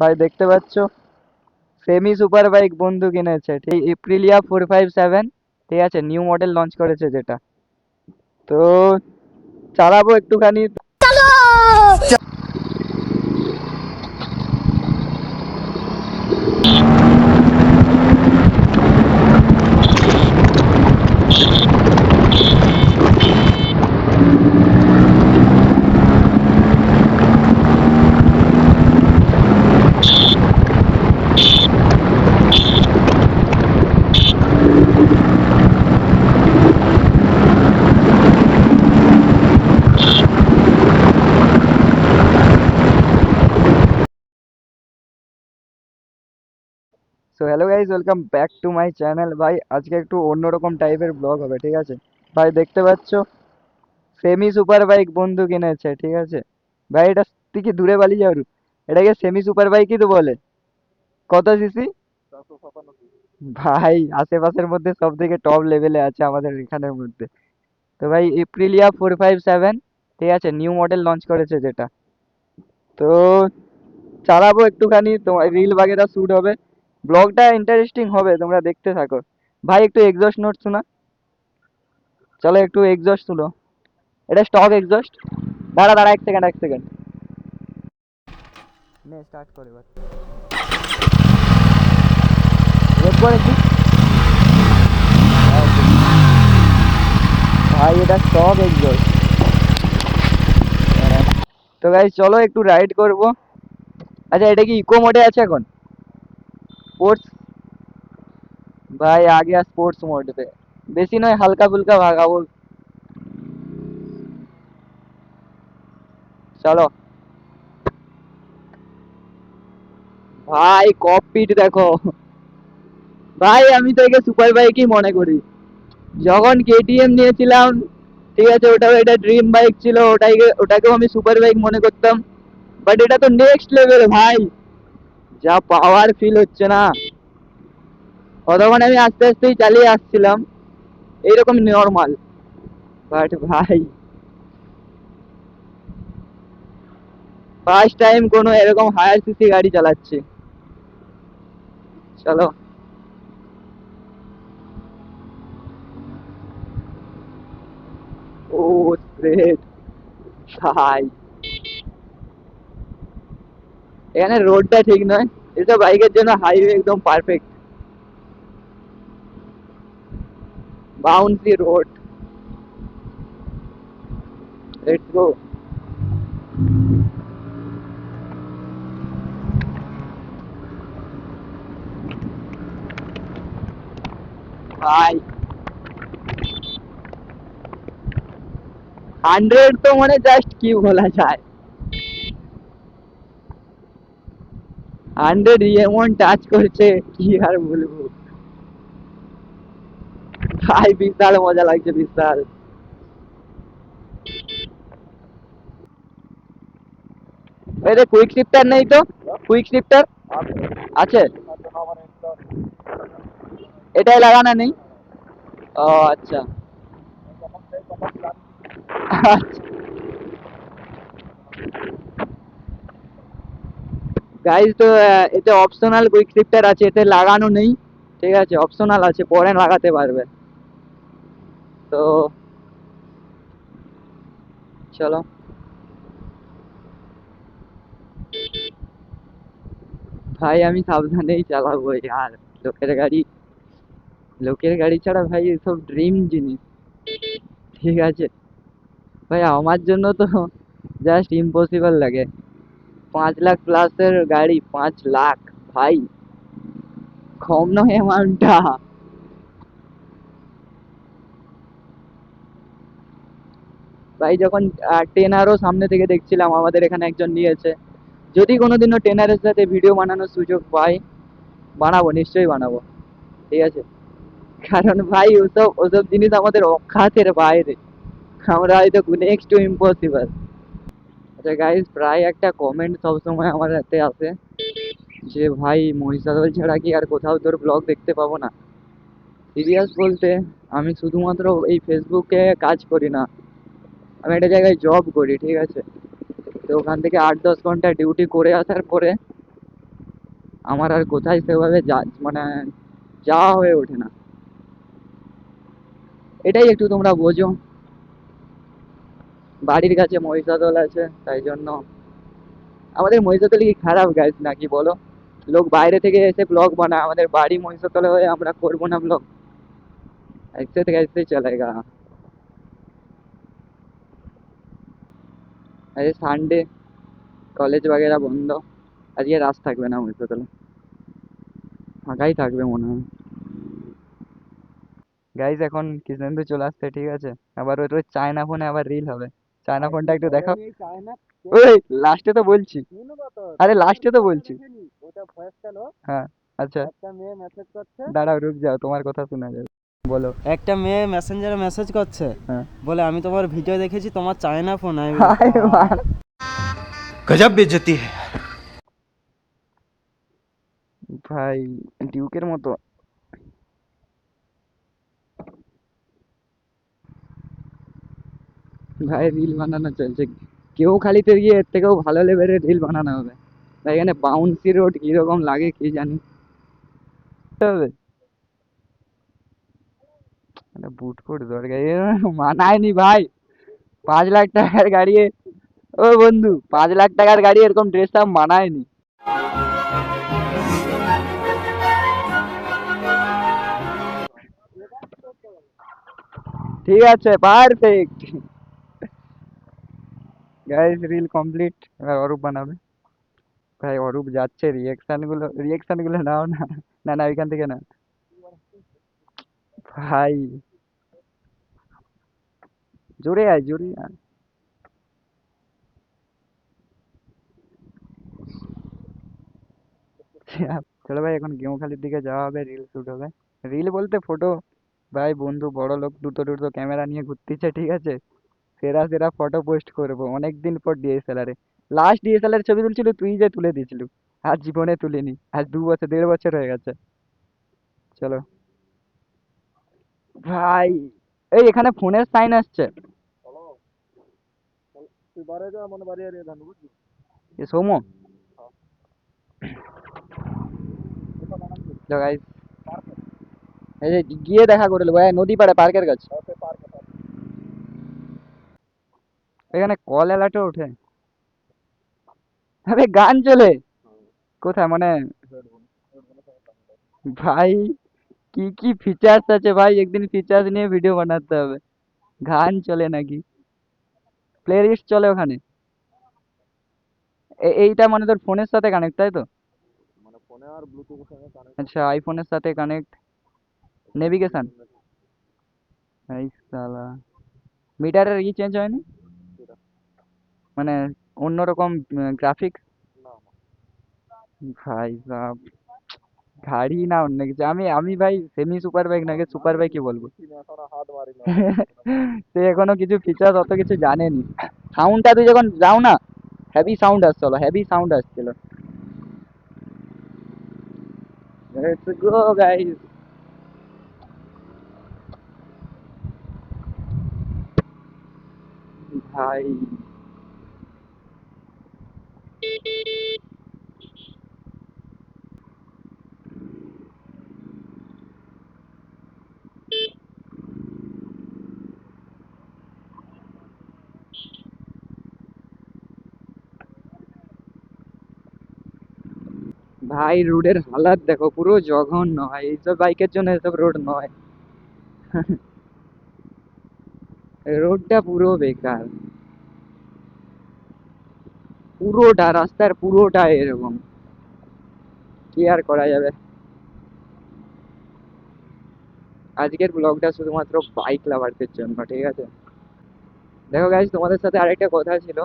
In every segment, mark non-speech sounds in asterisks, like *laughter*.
ভাই, দেখতে পাচ্ছ? সেমি সুপার বাইক বন্ধু কিনেছে, ঠিক? এপ্রিলিয়া ফোর ফাইভ সেভেন ঠিক আছে? নিউ মডেল লঞ্চ করেছে যেটা। তো, চালাবো একটুখানি। So hello guys welcome back to my channel ভাই, আজকে একটু অন্যরকম টাইপের ব্লগ হবে, ঠিক আছে? ভাই, দেখতে পাচ্ছ? সেমি সুপার বাইক বন্ধু কিনেছে, ঠিক আছে? ভাই, এটা তুই কি দূরে পালিয়ে যাবি এটাকে সেমি সুপার বাইকই তো বলে। কত সিসি ভাই, আশেপাশের মধ্যে সব থেকে টপ লেভেলে আছে আমাদের এখানের মধ্যে। তো ভাই এপ্রিলিয়া ফোর ফাইভ সেভেন ঠিক আছে? নিউ মডেল লঞ্চ করেছে যেটা। তো, চালাবো একটুখানি, তোমার রিল বাগেরা শ্যুট হবে। ব্লগটা ইন্টারেস্টিং হবে তোমরা দেখতে থাকো। ভাই একটু এক্সস্ট নোট শোনা। চলো একটু এক্সস্ট শুনো এটা স্টক এক্সস্ট দাঁড়া দাঁড়া এক সেকেন্ড এক সেকেন্ড নে স্টার্ট করে এবার। রেড করেছি ভাই এটা স্টক এক্সস্ট তো গাইজ চলো একটু রাইড করব। আচ্ছা এটা কি ইকো মোডে আছে এখন? স্পোর্টস ভাই, আগে স্পোর্টস মোড पे বেশি নয়, হালকা ফুলকা ভাগাবো। চলো। ভাই, কপিট দেখো। ভাই, আমি তো একে সুপার বাইকই মনে করি। যখন কেটিএম নিয়েছিলাম, ঠিক আছে, ওটাও এটা ড্রিম বাইক ছিল ওটাকে ওটাকেও আমি সুপার বাইক মনে করতাম। বাট এটা তো নেক্সট লেভেল ভাই। যা পাওয়ার ফিল হচ্ছে না। ততক্ষণ আমি আস্তে আস্তেই চালিয়ে আসছিলাম। এইরকম নর্মাল বাট ভাই ফার্স্ট টাইম কোনো এরকম হায়ার সিসি গাড়ি চালাচ্ছি। চলো। ও স্ট্রেট ভাই। এখানে রোডটা ঠিক নয়। এটা বাইকের জন্য হাইওয়ে একদম perfect bouncy road let's go ভাই হান্ড্রেড তো মানে জাস্ট কি বলা যায়? হান্ড্রেড এমন টাচ করছে, কি আর বলব? ভাই বিশাল মজা লাগছে, বিশাল। এটা কুইক শিফটার নেই তো? কুইক শিফটার আছে। এটাই লাগানো নেই? ও আচ্ছা। আচ্ছা। গাইজ তো এতে অপশনাল কুইক শিফটার আছে, এতে লাগানো নেই, ঠিক আছে অপশনাল আছে, পরে লাগাতে পারবে। তো, চলো। ভাই, আমি সাবধানেই চালাবো আর, লোকের গাড়ি। লোকের গাড়ি ছাড়া ভাই, এসব ড্রিম জিনিস। ঠিক আছে। ভাই, আমার জন্য তো *laughs* জাস্ট ইম্পসিবল লাগে। পাঁচ লাখ প্লাসের গাড়ি, পাঁচ লাখ, ভাই। কম নয় অ্যামাউন্টটা ভাই, যখন টেনারও সামনে থেকে দেখছিলাম, আমাদের এখানে একজন নিয়েছে। যদি কোনোদিনও টেনারের সাথে ভিডিও বানানোর সুযোগ পাই, বানাবো, নিশ্চয়ই বানাবো। ঠিক আছে? কারণ ভাই, ওসব ওসব জিনিস আমাদের অখ্যাতের বাইরে। আমরা হয়তো নেক্সট টু ইম্পসিবল আচ্ছা গাইজ প্রায় একটা কমেন্ট সবসময় আমার হাতে আসে যে, ভাই, মহিষাদল ছাড়া কি আর কোথাও তোর ব্লগ দেখতে পাবো না? সিরিয়াস বলতে, আমি শুধুমাত্র এই ফেসবুকে কাজ করি না, আমি একটা জায়গায় জব করি, ঠিক আছে? তো ওখান থেকে আট দশ ঘণ্টা ডিউটি করে আসার পরে আমার আর কোথায় সেভাবে যা মানে যাওয়া হয়ে ওঠে না। এটাই একটু তোমরা বোঝো। বাড়ির কাছে মহিষাদল আছে তাই জন্য আমাদের মহিষাদল কি খারাপ গাইস নাকি বলো লোক বাইরে থেকে এসে ব্লগ বানায় আমাদের বাড়ি মহিষাদলে হয়ে আমরা করবো না ব্লগ ऐसे तो कैसे चलेगा আজকে সানডে কলেজ বাগেরা বন্ধ আজকে রাস থাকবে না মহিষাদলে ফাঁকাই থাকবে মনে হয় গাইজ এখন কৃষ্ণেন্দু চলে আসছে ঠিক আছে আবার ওর ওই চায়না ফোনে আবার রিল হবে চায়না ফোনটা একটু দেখাও ওই লাস্টে তো বলছি। আরে লাস্টে তো বলছি। হ্যাঁ আচ্ছা। দাঁড়াও রুক যাও তোমার কথা শোনা যাবে। বলো। একটা মেয়ে মেসেঞ্জারে মেসেজ করছে। হ্যাঁ। বলে আমি তোমার ভিডিও দেখেছি তোমার চায়না ফোন আই গজব বেজতি ভাই ডিউকের মতো। ভাই রিল বানানো চলছে। কেউ খালি তো গিয়ে এর থেকেও ভালো লেভেলের রিল বানানো হবে। ভাই এখানে বাউন্সি রোড কীরকম লাগে কি জানি। হবে বুট ফুট দরকার মানায়নি ভাই। পাঁচ লাখ টাকার গাড়ি ও বন্ধু, পাঁচ লাখ টাকার গাড়ি এরকম ড্রেস আপ মানায়নি। ঠিক আছে পারফেক্ট গাইস রিল কমপ্লিট এবার অরূপ বানাবে। ভাই, অরূপ যাচ্ছে রিয়াকশনগুলো রিয়াকশনগুলো নাও না। না না ওইখান থেকে না। ভাই। জোরে আয় জোরে আয়। চলো ভাই, এখন গেমখালির দিকে যাওয়া হবে রিল শুট হবে। রিল বলতে ফটো ভাই, বন্ধু বড় লোক দুটো দুটো ক্যামেরা নিয়ে ঘুরতেছে, ঠিক আছে? সেরা সেরা ফটো পোস্ট করব। অনেক দিন পর ডিএসএলআর এ। লাস্ট ডিএসএলআর ছবি তুলছিল তুই যে তুলে দিয়েছিলি। আর জীবনে তুলিনি। আজ দু বছর দেড় বছর হয়ে গেছে। চলো। ভাই এই এখানে ফোনের সাইন আসছে। তুই বারে যা বাড়ি আর ধান বুঝলি? এ সৌম্য এই যে গিয়ে দেখা করে নেব নদী পাড়ে পার্কের কাছে। এখানে কল অ্যালার্টও ওঠে। আরে গান চলে। কোথায়? মানে ভাই কি কি ফিচার্স আছে ভাই? একদিন ফিচার্স নিয়ে ভিডিও বানাতে হবে। গান চলে নাকি? প্লে লিস্ট চলে ওখানে। এইটা মানে তোর ফোনের সাথে কানেক্ট তাই তো? মানে ফোনে আর ব্লুটুথের সঙ্গে কানেক্ট আচ্ছা আইফোনের সাথে কানেক্ট নেভিগেশন এই সালা মিটারের ই চেঞ্জ হয়নি? মানে অন্যরকম গ্রাফিক্স ভাই সাব গাড়ি না অন্য কিছু। আমি আমি ভাই সেমি সুপার বাইক নাকি সুপার বাইকই বলব। *laughs* সে এখনও কিছু ফিচার্স অত কিছু জানেনি। সাউন্ডটা তুই যখন যাও না হেভি সাউন্ড আসছিল হেভি সাউন্ড আসছিল। লেটস গো গাইস ভাই। ভাই, রোডের হালাত দেখো, পুরো জঘন্য ভাই। এইসব বাইকের জন্য এসব রোড নয়। *laughs* রোডটা পুরো বেকার। পুরোটা, রাস্তার পুরোটা এরকম। কি আর করা যাবে? আজকের ব্লগটা শুধুমাত্র বাইক লাভারদের জন্য, ঠিক আছে? দেখো গাইজ তোমাদের সাথে আরেকটা কথা ছিল।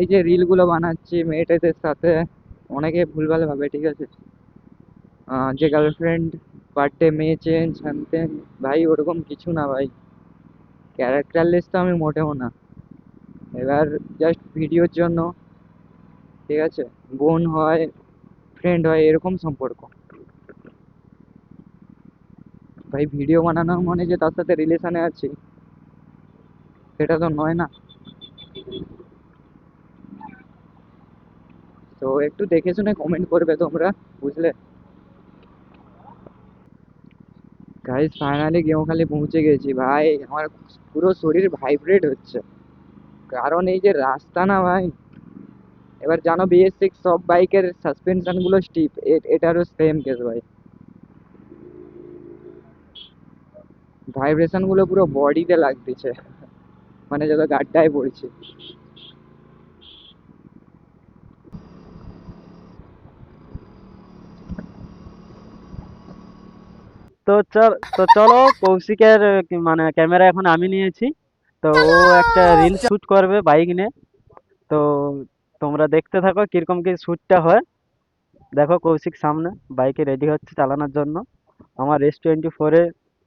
এই যে রিলগুলো বানাচ্ছি মেয়েটাদের সাথে, অনেকে ভুলভাল ভাবে, ঠিক আছে? যে গার্লফ্রেন্ড বার্থডে মেয়ে চেঞ্জ হ্যান ভাই, ওরকম কিছু না ভাই। ক্যারেক্টারলেস তো আমি মোটেও না। এবার জাস্ট ভিডিওর জন্য, ঠিক আছে? বোন হয় ফ্রেন্ড হয়, এরকম সম্পর্ক। ভাই ভিডিও বানানো মানে যে তার সাথে রিলেশনে আছি, সেটা তো নয় না? তো একটু দেখে শুনে কমেন্ট করবে তোমরা, বুঝলে? গাইস ফাইনালি গেমখালি পৌঁছে গেছি। ভাই, আমার পুরো শরীর ভাইব্রেট হচ্ছে। কারণ এই যে রাস্তা না ভাই, এবার জানো বিএস সিক্স সব বাইকের সাসপেনশনগুলো স্টিপ এটারও সেম কেস ভাই। ভাইব্রেশনগুলো পুরো বডিতে লাগতেছে মানে যত গাড্ডায় পড়ছে। তো চল, তো চলো কৌশিকের মানে ক্যামেরা এখন আমি নিয়েছি। তো ও একটা রিল শুট করবে বাইক নিয়ে তো তোমরা দেখতে থাকো কিরকম কি শ্যুটটা হয় দেখো কৌশিক সামনে বাইকে রেডি হচ্ছে চালানোর জন্য আমার এস টোয়েন্টি ফোরে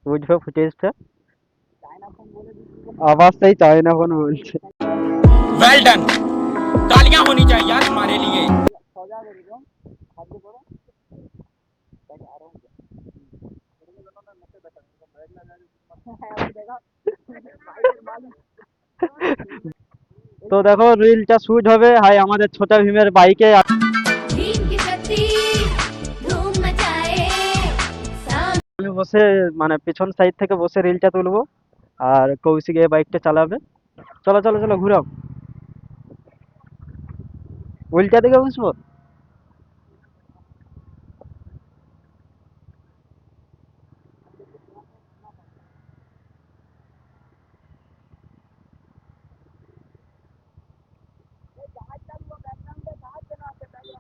উঠবে ফুটেজটা আবার সেই চায়না ফোন বলছে वेल डन तालियां होनी चाहिए यार हमारे लिए তো দেখো রিলটা শুট হবে। হাই, আমাদের ছোটা ভীমের বাইকে আমি বসে মানে পিছন সাইড থেকে বসে রিলটা তুলবো, আর কৌশিক এই বাইকটা চালাবে। চলো চলো চলো, ঘুরাও। উল্টা দিকে বসবো?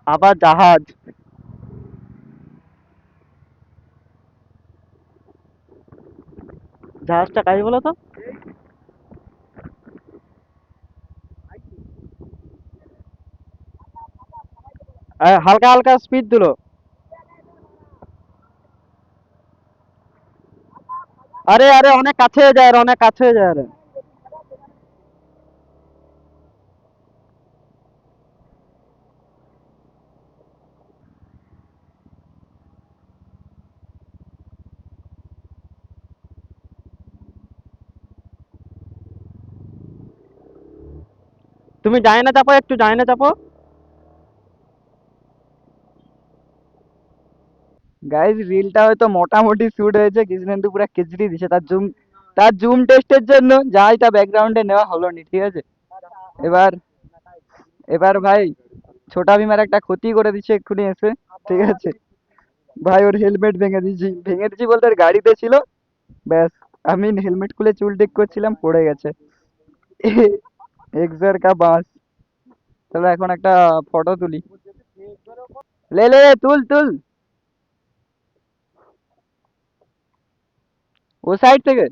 আবার জাহাজ। জাহাজটা কাজ বলো তো? হালকা হালকা স্পিড দিলো। আরে আরে, অনেক কাছে হয়ে যায় অনেক কাছে হয়ে যায়, আরে। তুমি যায় না চাপো, একটু যায় না চাপো। গাইজ রিলটা হয়তো মোটামুটি শুট হয়েছে, কৃষ্ণেন্দু পুরো খিচড়ি দিছে। তার জুম তার জুম টেস্টের জন্য যা এটা ব্যাকগ্রাউন্ডে নেওয়া হলো নি, ঠিক আছে? এবার এবার ভাই, ছোটা ভীমের একটা ক্ষতি করে দিচ্ছে এক্ষুনি এসে, ঠিক আছে? ভাই, ওর হেলমেট ভেঙে দিয়েছি। ভেঙে দিয়েছি বলতে ওর গাড়িতে ছিল। ব্যাস, আমি হেলমেট খুলে চুল ঠিক করছিলাম, পড়ে গেছে। এক্সার কা বাস। তাহলে এখন একটা ফটো তুলি। লে লে তুল তুল। ও সাইড থেকে।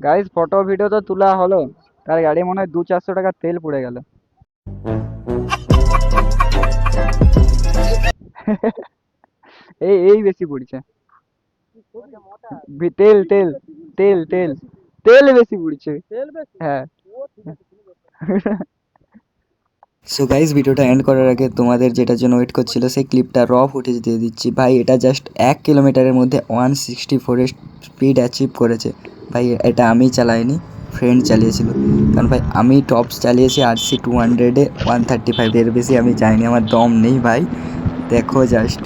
গাইস ফটো ভিডিও তো তোলা হলো। তার গাড়ি মনে হয় দু চারশো টাকা তেল পড়ে গেল। এই এই বেশি পড়ছে। তেল তেল তেল তেল তেল বেশি পড়ছে। হ্যাঁ। সো গাইজ ভিডিওটা এন্ড করার আগে তোমাদের যেটার জন্য ওয়েট করছিল, সেই ক্লিপটা র ফুটেজ দিয়ে দিচ্ছি। ভাই, এটা জাস্ট এক কিলোমিটারের মধ্যে ওয়ান সিক্সটি ফোরের স্পিড অ্যাচিভ করেছে। ভাই, এটা আমি চালাইনি ফ্রেন্ড চালিয়েছিল। কারণ ভাই, আমি টপস চালিয়েছি আর সি টু হান্ড্রেডে ওয়ান থার্টি ফাইভ এর বেশি আমি চাইনি আমার দম নেই ভাই। দেখো জাস্ট